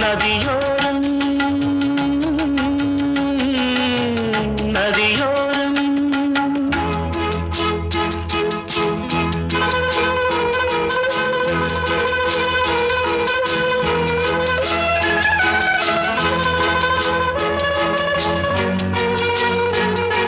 நதியோரம் நதியோரம் Thank.